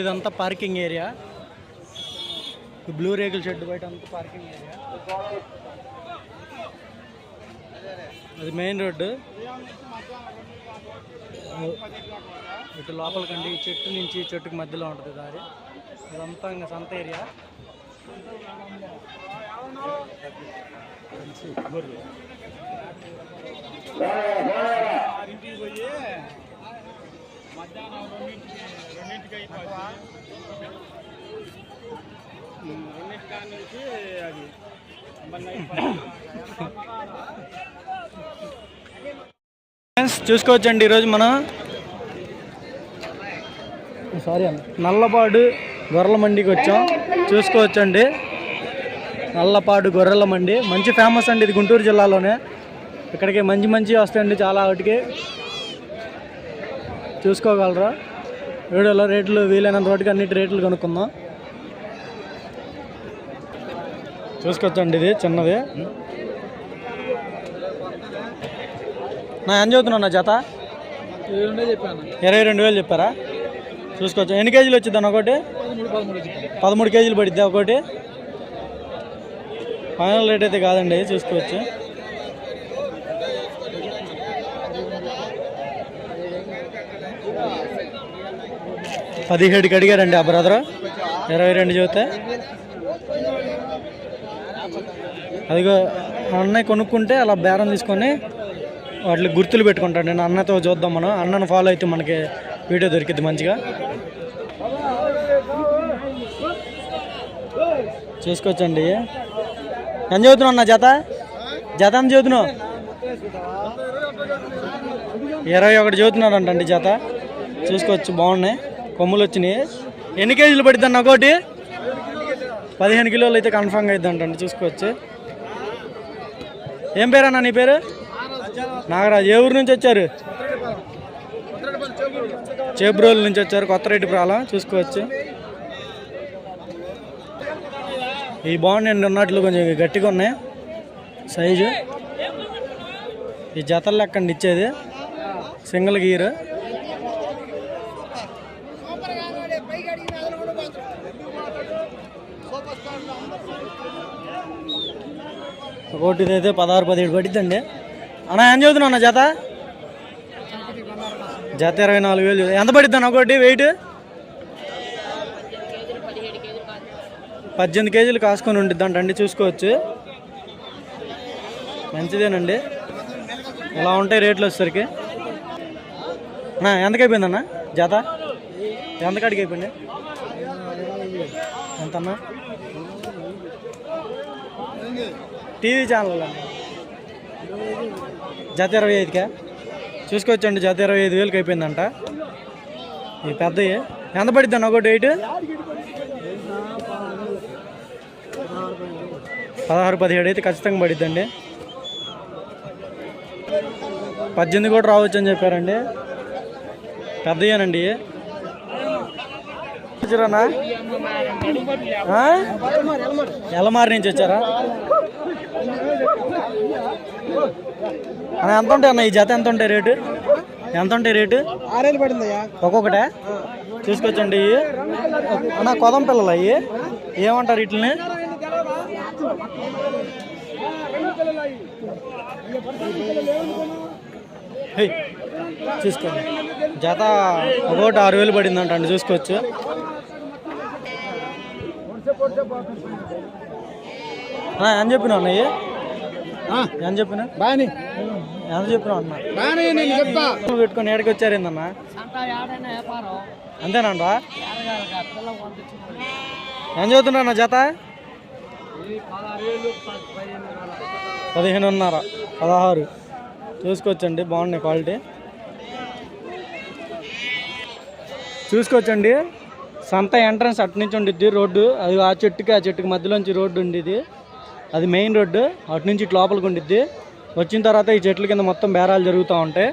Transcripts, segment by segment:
ఇదంతా parking area. Blue రేకుల shed బయట అంతా పార్కింగ్ ఏరియా. అది మెయిన్ రోడ్డు. ఇటు లోపలికండి ఈ చెట్టు నుంచి చెట్టుకు చెట్టుకి మధ్యలో ఉంటుంది దారి. ఇదంతా ఇంకా సంత ఏరియా. ఇంటికి పోయి మధ్యాహ్నం రెండింటికి రెండింటికి రెండింటి కాడ నుంచి అది చూసుకోవచ్చండి ఈరోజు మనం సారీ నల్లపాడు గొర్రెల మండికి వచ్చాం. చూసుకోవచ్చండి. నల్లపాడు గొర్రెల మండి. మంచి ఫేమస్ అండి ఇది గుంటూరు జిల్లాలోనే. ఇక్కడికి మంచి మంచి వస్తాయండి చాలా వాటికి. చూసుకోగలరా? వీడియోలో రేట్లు వీలైనంత వాటికి అన్నిటి రేట్లు కనుక్కుందాం. చూసుకోవచ్చండి ఇది చిన్నది. నా ఎంత చదువుతున్నా నా జత? ఇరవై రెండు వేలు చెప్పారా? చూసుకోవచ్చు. ఎన్ని కేజీలు వచ్చింది ఒకటి? పదమూడు కేజీలు పడిద్దా ఒకటి. ఫైనల్ రేట్ అయితే కాదండి చూసుకోవచ్చు. పదిహేడుకి అడిగారండి ఆ బ్రదర్ ఇరవై రెండు చూస్తే. అదిగో అన్నయ్య కొనుక్కుంటే అలా బేరం తీసుకొని వాటికి గుర్తులు పెట్టుకుంటాడు నేను అన్నతో చూద్దాం మనం. అన్నను ఫాలో అయితే మనకి వీడియో దొరికింది మంచిగా. చూసుకోవచ్చండి. ఎంత చదువుతున్నావు అన్న జత? జత ఎంత చదువుతున్నావు? ఇరవై ఒకటి చదువుతున్నాడు అంటండి జత. చూసుకోవచ్చు బాగున్నాయి. కొమ్ములు వచ్చినాయి. ఎన్ని కేజీలు పడుతుంది అన్న ఒకటి పదిహేను కిలోలు అయితే కన్ఫామ్గా అవుతుందండి చూసుకోవచ్చు. ఏం పేరన్నా నీ పేరు? నాగరాజు. ఏ ఊరు నుంచి వచ్చారు? చేబ్రోల్ నుంచి వచ్చారు కొత్త ప్రాలం చూసుకోవచ్చు. ఈ బాగున్నాయండి ఉన్నట్లు కొంచెం గట్టిగా ఉన్నాయి. సైజు. ఈ జతలు లెక్కండి ఇచ్చేది. సింగిల్ గీరు. ఒకటి అయితే పదహారు పదిహేడు పడిద్దండి అన్న ఏం చదువుతున్నావు అన్న జత? జత ఇరవై నాలుగు వేలు. ఎంత పడిద్ది అన్న ఒకటి వెయిట్? పద్దెనిమిది కేజీలు కాసుకొని ఉండిద్దంట అండి చూసుకోవచ్చు. మంచిదేనండి. ఇలా ఉంటాయి రేట్లు వచ్చేసరికి. అన్న ఎంతకైపోయిందన్న జత? ఎంతకాడికి అయిపోయింది? ఎంతన్నా? టీవీ ఛానల్ అండి. జత ఇరవై ఐదుకా. చూసుకోవచ్చండి జత ఇరవై ఐదు వేలకు అయిపోయిందంట. ఈ పెద్దవి ఎంత పడిద్ది అన్న ఒకటి ఎయిట్ పదహారు పదిహేడు అయితే ఖచ్చితంగా పడిద్దండి. పద్దెనిమిది కూడా రావచ్చు అని చెప్పారండి. పెద్దయేనండి. వచ్చారా ఎలమారి నుంచి వచ్చారా? అన్న ఎంత ఉంటాయి అన్న ఈ జత? ఎంత ఉంటాయి రేటు? ఎంత ఉంటాయి రేటు? ఆరేళ్ళు పడిందయ్యా. ఒక్కొక్కటే? చూసుకొచ్చండి ఇవి. అన్న కొదం పిల్లలు అవి ఏమంటారు వీటిని? హే, చూసుకోండి. జత ఒకటి ఆరు వేలు పడిందంట అండి చూసుకోవచ్చు. అన్న, ఎంత చెప్పినావు అన్నయ్య ఎంత చెప్పినా బాని. ఎంత చెప్పినావు అన్న? బాని నేను చెప్తా. పెట్టుకొని ఏడకి వచ్చారు ఏందన్నా అంతేనంటా ఏం చదువుతున్నా జత? పదిహేనున్నర పదహారు. చూసుకోవచ్చండి బాగున్నాయి క్వాలిటీ. చూసుకోవచ్చండి. సంత ఎంట్రన్స్ అటు నుంచి ఉండిద్ది రోడ్డు. అది ఆ చెట్టుకి ఆ చెట్టుకి మధ్యలోంచి రోడ్డు ఉండేది. అది మెయిన్ రోడ్డు. అటు నుంచి ఇటు లోపలికి ఉండిద్ది. వచ్చిన తర్వాత ఈ చెట్ల కింద మొత్తం బేరాలు జరుగుతూ ఉంటాయి.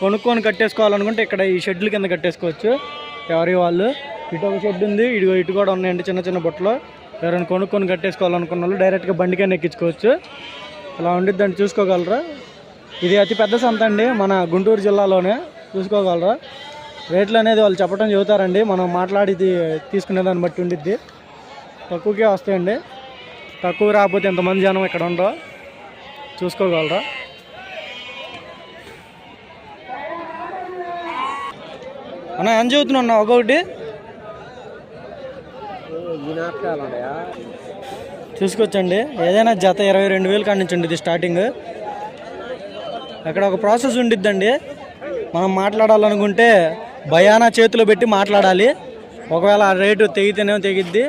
కొనుక్కొని కట్టేసుకోవాలనుకుంటే ఇక్కడ ఈ షెడ్ల కింద కట్టేసుకోవచ్చు ఎవరి వాళ్ళు. ఇటు ఒక షెడ్ ఉంది ఇటు ఇటు కూడా ఉన్నాయండి చిన్న చిన్న బుట్టలో. ఎవరైనా కొనుక్కొని కట్టేసుకోవాలనుకున్న వాళ్ళు డైరెక్ట్గా బండికైనా ఎక్కించుకోవచ్చు. ఇలా ఉండిద్దండి చూసుకోగలరా? ఇది అతి పెద్ద సంత అండి మన గుంటూరు జిల్లాలోనే చూసుకోగలరా? రేట్లు అనేది వాళ్ళు చెప్పడం చెబుతారండి మనం మాట్లాడి తీసుకునే దాన్ని బట్టి ఉండిద్ది. తక్కువకే వస్తాయండి. తక్కువ రాకపోతే ఎంతమంది జనం ఇక్కడ ఉండో చూసుకోగలరా? అన్న ఎంత చదువుతున్నా ఒక్కొక్కటి చూసుకొచ్చండి. ఏదైనా జత ఇరవై రెండు వేలు కాడి నుంచి స్టార్టింగ్ అక్కడ ఒక ప్రాసెస్ ఉండిద్దండి. మనం మాట్లాడాలనుకుంటే భయానా చేతిలో పెట్టి మాట్లాడాలి. ఒకవేళ ఆ రేటు తెగితేనే తెగిద్ది.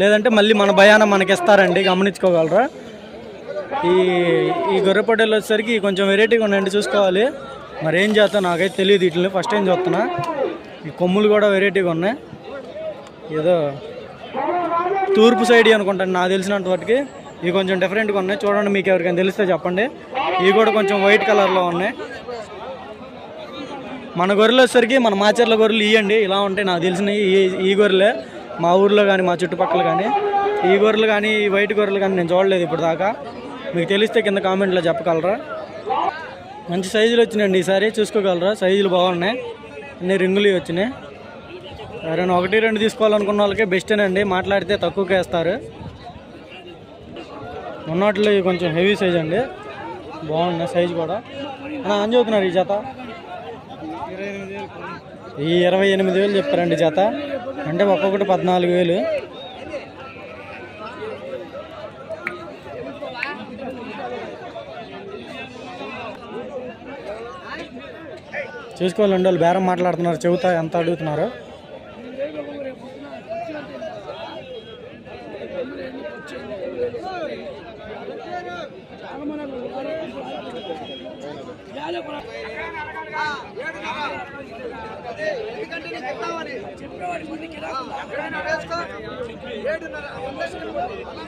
లేదంటే మళ్ళీ మన భయాన మనకిస్తారండి గమనించుకోగలరా? ఈ ఈ గొర్రెపట్టెలు వచ్చేసరికి కొంచెం వెరైటీగా ఉన్నాయండి చూసుకోవాలి. మరి ఏం చేస్తా నాకైతే తెలియదు వీటిని ఫస్ట్ టైం చూస్తున్నా. ఈ కొమ్ములు కూడా వెరైటీగా ఉన్నాయి. ఏదో తూర్పు సైడ్ అనుకుంటాను నాకు తెలిసినంత వాటికి ఇవి కొంచెం డిఫరెంట్గా ఉన్నాయి. చూడండి మీకు ఎవరికైనా తెలిస్తే చెప్పండి. ఇవి కూడా కొంచెం వైట్ కలర్లో ఉన్నాయి. మన గొర్రెలు వచ్చేసరికి మన మాచర్ల గొర్రెలు ఇవ్వండి ఇలా ఉంటాయి నాకు తెలిసిన ఈ ఈ గొర్రెలే. మా ఊర్లో కానీ మా చుట్టుపక్కల కానీ ఈ గొర్రెలు కానీ ఈ వైట్ గొర్రెలు కానీ నేను చూడలేదు ఇప్పుడు దాకా మీకు తెలిస్తే కింద కామెంట్లో చెప్పగలరా? మంచి సైజులు వచ్చినాయండి ఈసారి చూసుకోగలరా? సైజులు బాగున్నాయి. అన్ని రింగులు వచ్చినాయి. ఎవరైనా ఒకటి రెండు తీసుకోవాలనుకున్న వాళ్ళకి బెస్టేనండి. మాట్లాడితే తక్కువకే వేస్తారు. ఉన్నట్లో కొంచెం హెవీ సైజ్ అండి. బాగున్నాయి సైజు కూడా. అన్న అని చదువుతున్నారు ఈ జత. ఈ ఇరవై ఎనిమిది వేలు చెప్పారండి జత. అంటే ఒక్కొక్కటి పద్నాలుగు వేలు. చూసుకోవాలండి వాళ్ళు బేరం మాట్లాడుతున్నారు చెబుతా ఎంత అడుగుతున్నారు.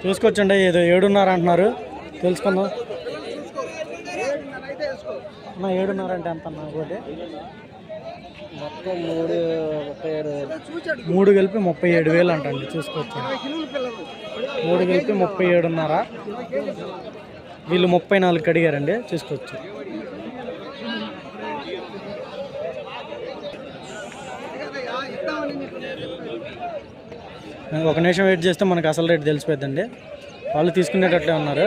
చూసుకోవచ్చండి ఏదో ఏడున్నర అంటున్నారు. తెలుసుకుందాం. అన్న ఏడున్నర అంటే ఎంత అన్న ఒకటి? మొత్తం మూడు ముప్పై ఏడు మూడు కలిపి ముప్పై ఏడు వేలు అంటండి చూసుకోవచ్చు. మూడు కలిపి ముప్పై ఏడున్నర. వీళ్ళు ముప్పై నాలుగు అడిగారండి చూసుకోవచ్చు. ఒక నిమిషం వెయిట్ చేస్తే మనకు అసలు రేట్ తెలిసిపోద్దండి వాళ్ళు తీసుకునేటట్లే ఉన్నారు.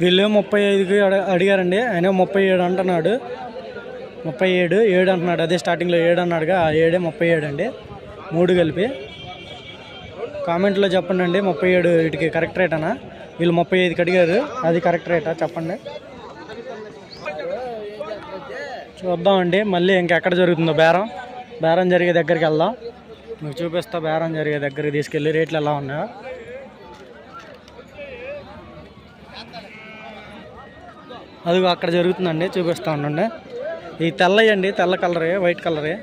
వీళ్ళు ముప్పై ఐదుకి అడిగారండి. ఆయన ముప్పై ఏడు అంటున్నాడు. ముప్పై ఏడు ఏడు అంటున్నాడు. అదే స్టార్టింగ్లో ఏడు అన్నాడుగా. ఆ ఏడే ముప్పై ఏడు అండి. మూడు కలిపి. కామెంట్లో చెప్పండి అండి. ముప్పై ఏడు వీటికి కరెక్ట్ రేటనా వీళ్ళు ముప్పై ఐదుకి అడిగారు. అది కరెక్ట్ రేటా చెప్పండి. చూద్దామండి. మళ్ళీ ఇంకెక్కడ జరుగుతుందో బేరం. బేరం జరిగే దగ్గరికి వెళ్దాం. మీకు చూపిస్తా బేరం జరిగే దగ్గరికి తీసుకెళ్ళి రేట్లు ఎలా ఉన్నాయో. అది అక్కడ జరుగుతుందండి చూపిస్తా ఉండండి. ఈ తెల్లయండి తెల్ల కలరే వైట్ కలరే.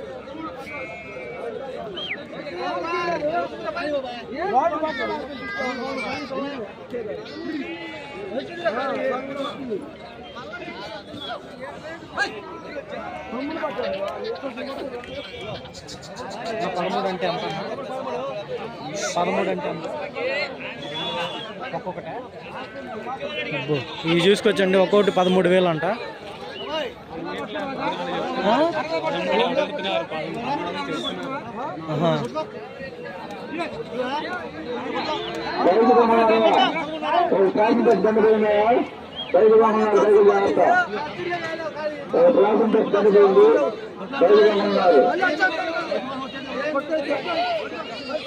పదమూడు అంటే ఎంత? పదమూడు అంటే ఎంత? ఒక్కొక్కటే. ఇవి చూసుకొచ్చండి ఒక్కొక్కటి పదమూడు వేలు అంట. ఆ? ఆహా.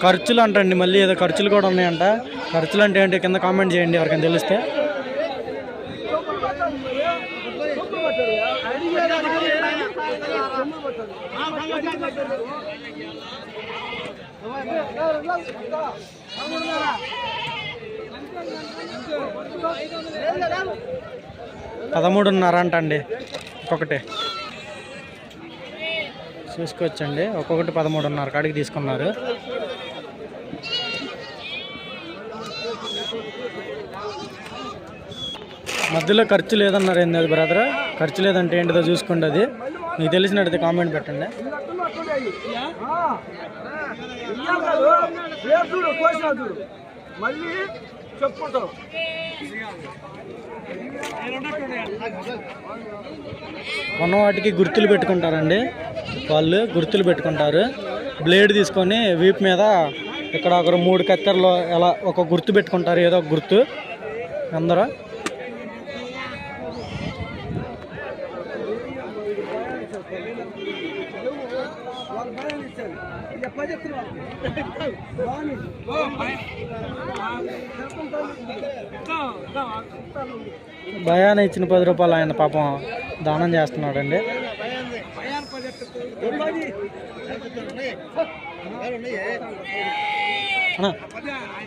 ఖర్చులు అంటండి మళ్ళీ ఏదో ఖర్చులు కూడా ఉన్నాయంట ఖర్చులు అంటే ఏంటి కింద కామెంట్ చేయండి ఎవరికైనా తెలిస్తే పదమూడున్నర అంటండి ఒక్కొక్కటే. చూసుకోవచ్చండి. ఒక్కొక్కటి పదమూడున్నర కాడికి తీసుకున్నారు. మధ్యలో ఖర్చు లేదన్నారు ఏంది అది బ్రదర్? ఖర్చు లేదంటే ఏంటిదో చూసుకోండి అది. మీకు తెలిసినట్టయితే కామెంట్ పెట్టండి. మళ్ళీ కొన్న వాటికి గుర్తులు పెట్టుకుంటారండి. వాళ్ళు గుర్తులు పెట్టుకుంటారు. బ్లేడ్ తీసుకొని వీప్ మీద ఇక్కడ ఒకరు మూడు కత్తెరలు ఎలా ఒక గుర్తు పెట్టుకుంటారు. ఏదో ఒక గుర్తు. అందరూ. భయాన ఇచ్చిన పది రూపాయలు ఆయన పాపం దానం చేస్తున్నాడండి.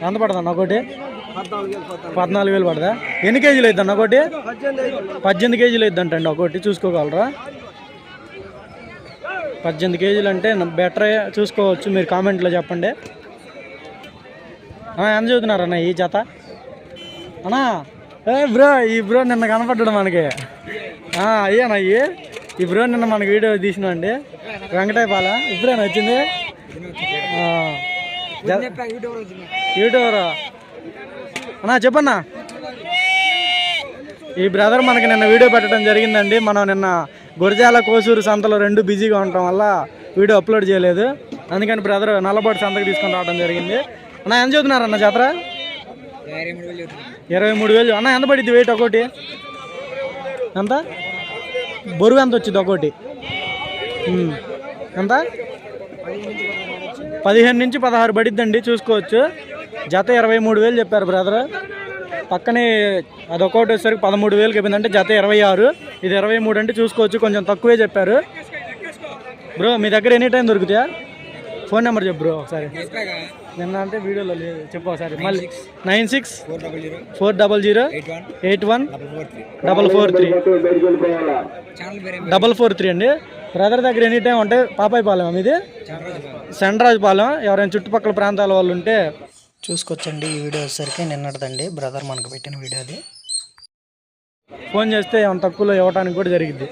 ఎంత పడుతుంది ఒకటి? పద్నాలుగు వేలు పడదా? ఎన్ని కేజీలు అవుతుంది ఒకటి? పద్దెనిమిది కేజీలు అవుతుందంటండి ఒకటి చూసుకోగలరా? పద్దెనిమిది కేజీలు అంటే బెటర్ చూసుకోవచ్చు మీరు కామెంట్లో చెప్పండి. ఎంత ఎంత చదువుతున్నారన్న ఈ జత? అన్నా ఏ బ్రో ఈ బ్రో నిన్న కనపడ్డాడు మనకి. ఆ, అయ్యానా అయ్యి ఈ బ్రో నిన్న మనకి వీడియో తీసినండి వెంకటాయపాల ఇప్పుడేనా వచ్చింది నచ్చింది? యూట్యూబర్. అన్నా చెప్పన్నా. ఈ బ్రదర్ మనకి నిన్న వీడియో పెట్టడం జరిగిందండి. మనం నిన్న గురజాల కోసూరు సంతలో రెండు బిజీగా ఉండటం వల్ల వీడియో అప్లోడ్ చేయలేదు. అందుకని బ్రదర్ నల్లబడి సంతకు తీసుకొని రావడం జరిగింది. అన్న ఎంత చదువుతున్నారు అన్న జాతర? ఇరవై మూడు వేలు. అన్న ఎంత పడింది వెయిట్ ఒకటి? ఎంత? బరువు ఎంత వచ్చింది ఒకటి? ఎంత? పదిహేను నుంచి పదహారు పడిద్దండి చూసుకోవచ్చు. జత ఇరవై మూడు వేలు చెప్పారు బ్రదర్ పక్కనే అదొకటి వచ్చేసరికి పదమూడు వేలకి అయిపోయింది అంటే జత ఇరవై ఆరు. ఇది ఇరవై మూడు అంటే చూసుకోవచ్చు కొంచెం తక్కువే చెప్పారు. బ్రో మీ దగ్గర ఎనీ టైం దొరుకుతాయా? ఫోన్ నెంబర్ చెప్పు బ్రో ఒకసారి. నిన్న అంటే వీడియోలో లేదు. చెప్పు ఒకసారి. మళ్ళీ nine six four double zero eight one double four three. Double four three అండి. బ్రదర్ దగ్గర ఎనీ టైం ఉంటే పాపాయి పాలెం ఇది సెండ్రాజ్ పాలెం ఎవరైనా చుట్టుపక్కల ప్రాంతాల వాళ్ళు ఉంటే చూసుకోవచ్చండి ఈ వీడియో వచ్చేసరికి. నిన్నటిదండి బ్రదర్ మనకు పెట్టిన వీడియో అది. ఫోన్ చేస్తే ఏమైనా తక్కువలో ఇవ్వడానికి కూడా జరిగింది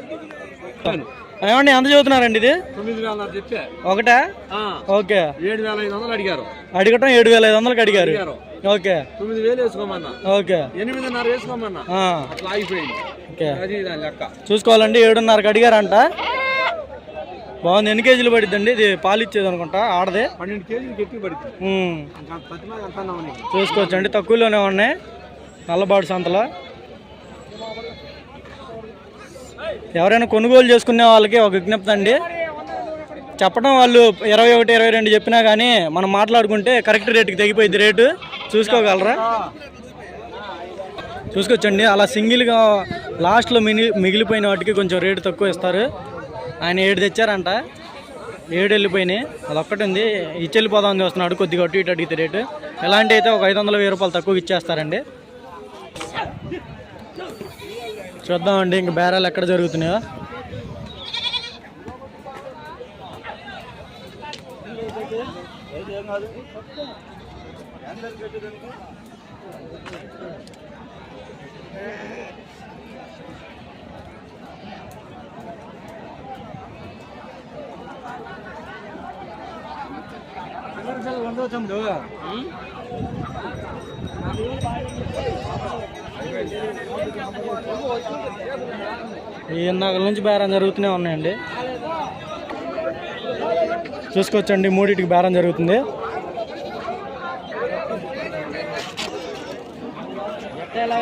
ఏమండి ఎంత చదువుతున్నారండి ఇది? తొమ్మిది వేల చెప్పే. ఒకటా? ఓకే. ఏడు వేల ఐదు వందలు అడిగారు. అడగటం ఏడు వేల ఐదు వందలకి అడిగారు. ఓకే. తొమ్మిది వేలు వేసుకోమన్నా. ఓకే. ఎనిమిదిన్నర వేసుకోమన్నా. అట్లా ఆగిపోయింది ఓకే. అది దాని లెక్క. చూసుకోవాలండి ఏడున్నరకి అడిగారంట. బాగుంది. ఎన్ని కేజీలు పడిద్దండి? ఇది పాలు ఇచ్చేది అనుకుంటా? ఆడదే? పన్నెండు కేజీలు ఎక్కి పడుతుంది ఉమ్. ప్రతి మీద అంటున్నావు నీకు చూసుకోవచ్చండి. తక్కువలోనే ఉన్నాయి. నల్లబాడు సంతలో. ఎవరైనా కొనుగోలు చేసుకునే వాళ్ళకి ఒక విజ్ఞప్తి అండి. చెప్పడం వాళ్ళు ఇరవై ఒకటి ఇరవై రెండు చెప్పినా కానీ మనం మాట్లాడుకుంటే కరెక్ట్ రేటుకి తెగిపోయింది రేటు. చూసుకోగలరా? చూసుకోవచ్చండి. అలా సింగిల్గా లాస్ట్లో మిగి మిగిలిపోయిన వాటికి కొంచెం రేటు తక్కువ ఇస్తారు. ఆయన ఏడు తెచ్చారంట. ఏడు వెళ్ళిపోయినాయి. అదొక్కటి ఉంది. ఇచ్చి వెళ్ళిపోదాం చూస్తున్నాడు. కొద్దిగా అటు ఇటు అడిగితే రేటు. ఎలాంటి అయితే ఒక ఐదు వందల వెయ్యి రూపాయలు తక్కువ ఇచ్చేస్తారండి. చూద్దామండి ఇంక బేరాలు ఎక్కడ జరుగుతున్నాయో. ఈ నాగల నుంచి బేరం జరుగుతూనే ఉన్నాయండి. చూసుకోవచ్చండి మూడింటికి బేరం జరుగుతుంది. ఎలా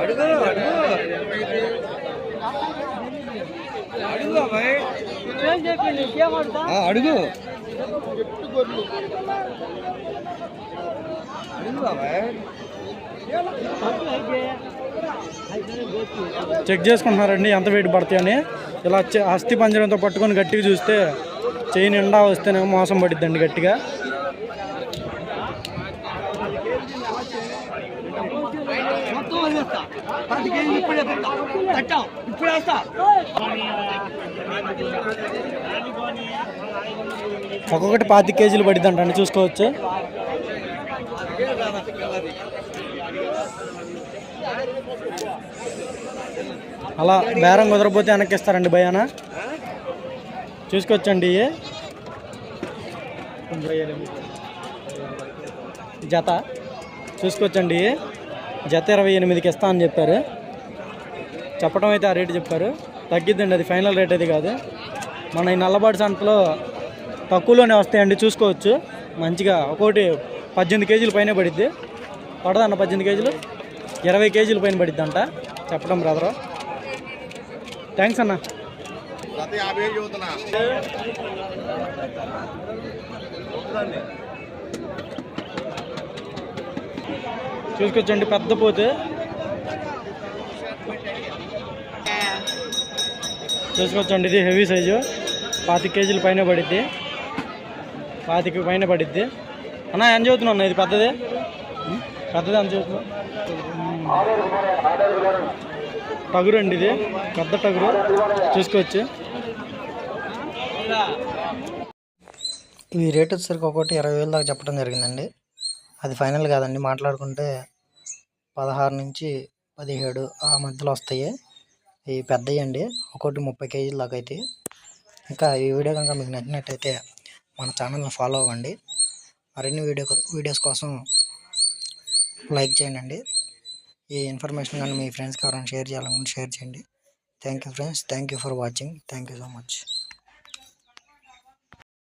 అడుగు అడుగు. అడుగు చెక్ చేసుకుంటున్నారండి ఎంత వెయిట్ పడతాయని. ఇలా అస్థి పంజరంతో పట్టుకొని గట్టిగా చూస్తే చెయ్యి నిండా వస్తేనే మోసం పడిద్దండి గట్టిగా మొత్తం వదిలేస్తా పది కేజీలు ఇప్పుడే ఇప్పుడు వేస్తా. ఒక్కొక్కటి పాతి కేజీలు పడిద్దంటండి చూసుకోవచ్చు. అలా బేరం కుదరపోతే వెనక్కిస్తారండి భయాన? చూసుకొచ్చండి జత. చూసుకొచ్చండి జత ఇరవై ఎనిమిదికి ఇస్తా అని చెప్పారు. చెప్పడం అయితే ఆ రేటు చెప్పారు. తగ్గిద్దండి అది ఫైనల్ రేట్ అది కాదు. మన ఈ నల్లబాటి సంతలో తక్కువలోనే వస్తాయండి చూసుకోవచ్చు. మంచిగా ఒకటి పద్దెనిమిది కేజీలు పైన పడిద్ది. పడదన్న పద్దెనిమిది కేజీలు? ఇరవై కేజీలు పైన పడిద్ది అంట చెప్పడం బ్రదరు. థ్యాంక్స్ అన్న. చూసుకొచ్చండి పెద్ద పోతే. చూసుకోవచ్చండి ఇది హెవీ సైజు పాతిక కేజీల పైన పడిద్ది. పాతిక పైన పడిద్ది. అన్న ఎంత చదువుతున్నా అన్న? ఇది పెద్దది? పెద్దది ఎంత చదువుతున్నా టగురు అండి ఇది. పెద్ద టగురు. చూసుకోవచ్చు. ఈ రేట్ వచ్చేసరికి ఒకటి ఇరవై వేలు దాకా చెప్పడం జరిగిందండి. అది ఫైనల్ కాదండి. మాట్లాడుకుంటే పదహారు నుంచి పదిహేడు ఆ మధ్యలో వస్తాయి. ఇవి పెద్దవి అండి. ఒకటి ముప్పై కేజీల దాకా అయితే. ఇంకా ఈ వీడియో కనుక మీకు నచ్చినట్టయితే మన ఛానల్ని ఫాలో అవ్వండి. మరిన్ని వీడియో వీడియోస్ కోసం లైక్ చేయండి ఈ ఇన్ఫర్మేషన్ కానీ మీ ఫ్రెండ్స్కి ఎవరైనా షేర్ చేయాలనుకుంటే షేర్ చేయండి. Thank you friends thank you for watching thank you so much